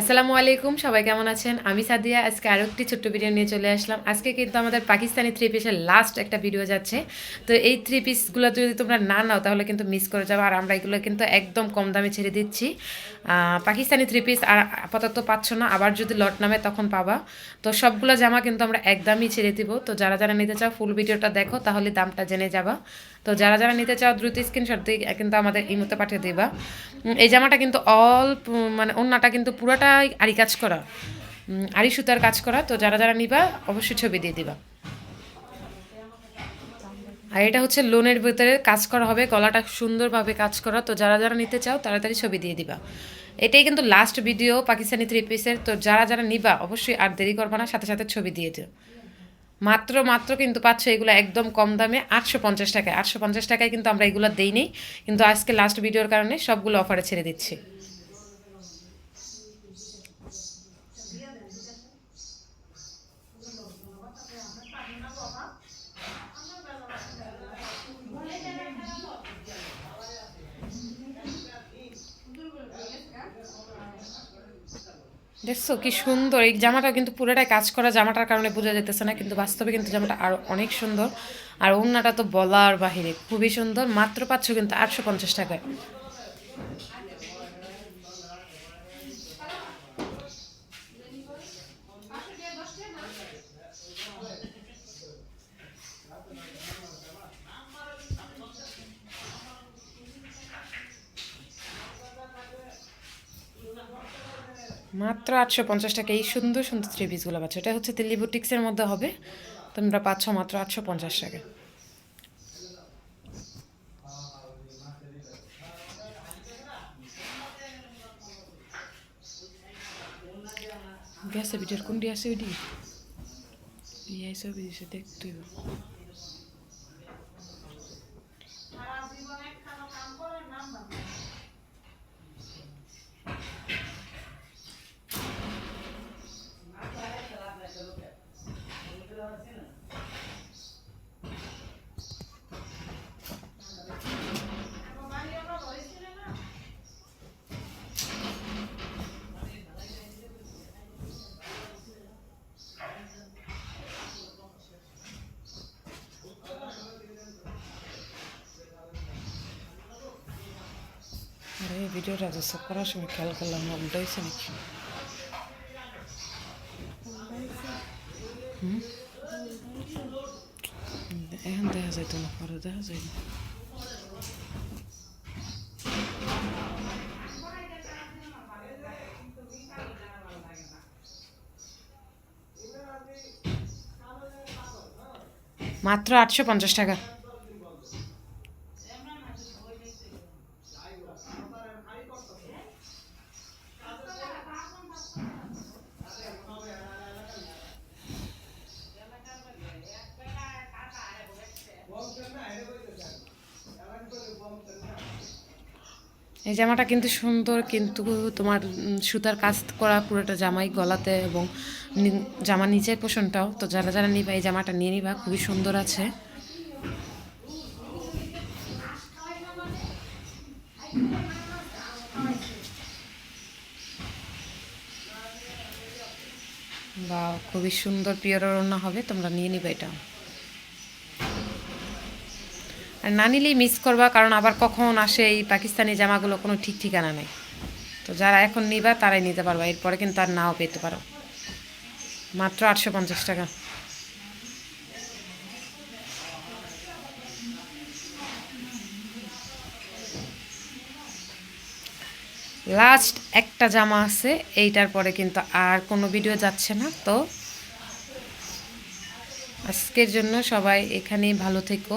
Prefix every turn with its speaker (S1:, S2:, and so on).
S1: আসসালামু আলাইকুম, সবাই কেমন আছেন? আমি সাদিয়া, আজকে আরও একটি ছোট্ট ভিডিও নিয়ে চলে আসলাম। আজকে কিন্তু আমাদের পাকিস্তানি থ্রি পিসের লাস্ট একটা ভিডিও যাচ্ছে। তো এই থ্রি পিসগুলো যদি তোমরা না নাও, তাহলে কিন্তু মিস করে যাব। আর আমরা এগুলো কিন্তু একদম কম দামে ছেড়ে দিচ্ছি। পাকিস্তানি থ্রি পিস আর আপাতত পাচ্ছ না। আবার যদি লট নামে তখন পাবা। তো সবগুলো জামা কিন্তু আমরা একদমই ছেড়ে দিব। তো যারা যারা নিতে চাও ফুল ভিডিওটা দেখো, তাহলে দামটা জেনে যাবা। তো যারা যারা নিতে চাও, দ্রুত স্ক্রিনশট দিয়ে কিন্তু আমাদের এই মতো পাঠিয়ে দেবা। এই জামাটা কিন্তু অল মানে অন্যটা কিন্তু পুরোটাই আরি কাজ করা। আরি সুতার কাজ করা। তো যারা যারা নিবা, অবশ্যই ছবি দিয়ে দিবা। আর এটা হচ্ছে লোনের ভিতরে কাজ করা হবে, গলাটা সুন্দরভাবে কাজ করা। তো যারা যারা নিতে চাও, তাড়াতাড়ি ছবি দিয়ে দিবা। এটাই কিন্তু লাস্ট ভিডিও পাকিস্তানি থ্রি পিসের তো যারা যারা নিবা, অবশ্যই আর দেরি করবা না, সাথে সাথে ছবি দিয়ে দিও। মাত্র মাত্র কিন্তু পাচ্ছ এগুলো একদম কম দামে, আটশো পঞ্চাশ টাকায়। আটশো পঞ্চাশ টাকায় কিন্তু আমরা এগুলো দেইনি। কিন্তু আজকে লাস্ট ভিডিওর কারণে সবগুলো অফারে ছেড়ে দিচ্ছি। দেখছ কি সুন্দর, এই জামাটা কিন্তু পুরোটাই কাজ করা জামাটার কারণে বোঝা যেতেছে না, কিন্তু বাস্তবে কিন্তু জামাটা আরও অনেক সুন্দর। আর ওড়নাটা তো বলার বাহিরে খুবই সুন্দর, মাত্র পাচ্ছ কিন্তু আটশো পঞ্চাশ টাকায়। মাত্র আটশো পঞ্চাশ টাকা। এই সুন্দর সুন্দর থ্রি পিসগুলো পাচ্ছ। এটা হচ্ছে দিল্লি বুটিক্সের মধ্যে হবে। তোমরা পাচ্ছ মাত্র আটশো পঞ্চাশ টাকা। গেছে বিটার আছে ওইটি? দিছে দেখতে আরে ভিডিওটা যে সব করার সময় খেয়াল করলাম না উল্টো হয়েছে নাকি এখন দেখা যাইতো না, পরে দেখা যায় না মাত্র আটশো পঞ্চাশ টাকা। এই জামাটা কিন্তু সুন্দর, কিন্তু তোমার সুতার কাজ করা পুরোটা জামাই গলাতে এবং জামা নিচের পোষণটাও। তো যারা যারা নিবা, এই জামাটা নিয়ে নিবা, খুবই সুন্দর আছে। বা খুবই সুন্দর পিওর রান্না হবে, তোমরা নিয়ে নিবে এটা। আর না নিলেই মিস করবা, কারণ আবার কখন আসে এই পাকিস্তানি জামাগুলো কোনো ঠিক ঠিকানা নেই। তো যারা এখন নিবা, তারাই নিতে পারবা, এরপরে কিন্তু আর নাও পেতে পারো। মাত্র আটশো পঞ্চাশ টাকা। লাস্ট একটা জামা আছে, এইটার পরে কিন্তু আর কোনো ভিডিও যাচ্ছে না। তো আজকের জন্য সবাই এখানেই ভালো থেকো।